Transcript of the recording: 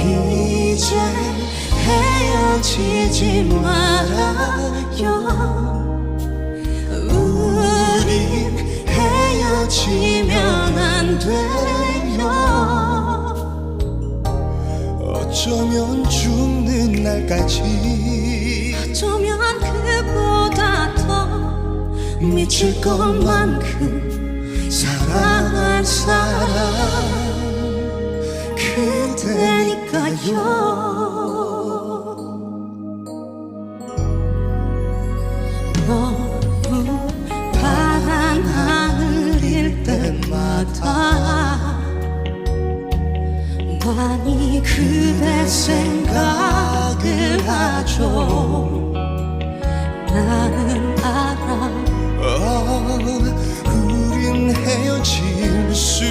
이제 헤어지지 말아요. 우린 헤어지면 안 돼요. 어쩌면 죽는 날까지. 어쩌면 그보다 더 미칠 것만큼 그대니까요 너무 파란 하늘일 때마다 많이 그대 생각을 하죠. 나는 알아. 어, 우린 헤어질 수